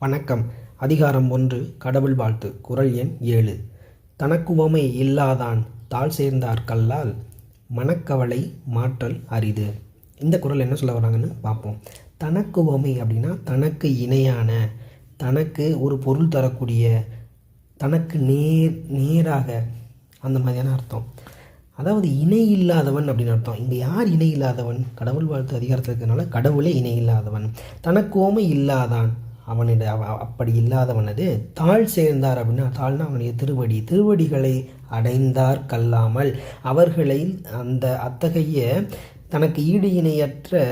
வணக்கம். அதிகாரம் ஒன்று கடவுள் வாழ்த்து. குறள் எண் ஏழு. தனக்குவமை இல்லாதான் தாழ் சேர்ந்தார் கல்லால். மனக்கவலை மாற்றல் அரிது. இந்த குறள் என்ன சொல்ல வராங்கன்னு பார்ப்போம். தனக்குவமை அப்படின்னா தனக்கு இணையான தனக்கு ஒரு பொருள் தரக்கூடிய தனக்கு நேர் நேராக அந்த மாதிரியான அர்த்தம். அதாவது இணை இல்லாதவன் அப்படின்னு அர்த்தம். இங்கே யார் இணை இல்லாதவன்? கடவுள் வாழ்த்து அதிகாரத்தில் இருக்கிறதுனால கடவுளே இணை இல்லாதவன். தனக்கு ஓமை இல்லாதான் அவனிட அப்படி இல்லாதவனது தாழ் சேர்ந்தார் அப்படின்னா தாழ்னா அவனுடைய திருவடி. திருவடிகளை அடைந்தார் கல்லாமல். அவர்களை அந்த அத்தகைய தனக்கு ஈடு இணையற்ற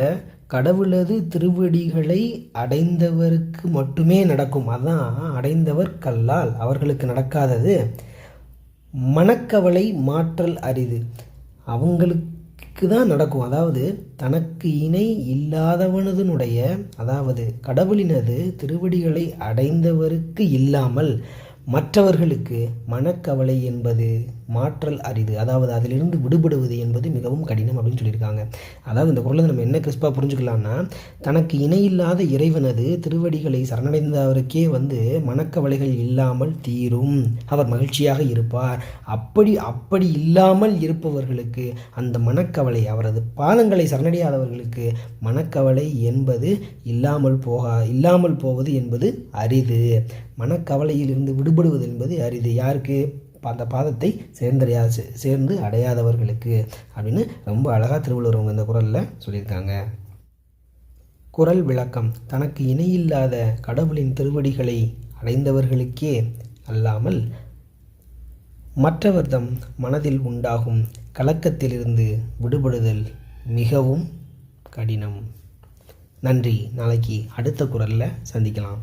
கடவுளது திருவடிகளை அடைந்தவருக்கு மட்டுமே நடக்கும். அதான் அடைந்தவர் கல்லால். அவர்களுக்கு நடக்காதது மனக்கவலை மாற்றல் அரிது. அவங்களுக்கு தான் நடக்கும். அதாவது தனக்கு இணை இல்லாதவனதனுடைய அதாவது கடவுளினது திருவடிகளை அடைந்தவருக்கு இல்லாமல் மற்றவர்களுக்கு மனக்கவலை என்பது மாற்றல் அரிது. அதாவது அதிலிருந்து விடுபடுவது என்பது மிகவும் கடினம் அப்படின்னு சொல்லியிருக்காங்க. அதாவது இந்த குரலை நம்ம என்ன கிறிஸ்பாக புரிஞ்சுக்கலாம்னா தனக்கு இணையில்லாத இறைவனது திருவடிகளை சரணடைந்தவருக்கே வந்து மனக்கவலைகள் இல்லாமல் தீரும். அவர் மகிழ்ச்சியாக இருப்பார். அப்படி அப்படி இல்லாமல் இருப்பவர்களுக்கு அந்த மனக்கவலை அவரது பாதங்களை சரணடையாதவர்களுக்கு மனக்கவலை என்பது இல்லாமல் போகா இல்லாமல் போவது என்பது அரிது. மனக்கவலையிலிருந்து தென்படுவது என்பது அரிது. யாருக்கு? அந்த பாதத்தை சேர்ந்தடையா சேர்ந்து அடையாதவர்களுக்கு அப்படின்னு ரொம்ப அழகாக திருவள்ளுவர் அவங்க இந்த குரலில் சொல்லியிருக்காங்க. குரல் விளக்கம். தனக்கு இணையில்லாத கடவுளின் திருவடிகளை அடைந்தவர்களுக்கே அல்லாமல் மற்றவர் தம் மனதில் உண்டாகும் கலக்கத்திலிருந்து விடுபடுதல் மிகவும் கடினம். நன்றி. நாளைக்கு அடுத்த குரலில் சந்திக்கலாம்.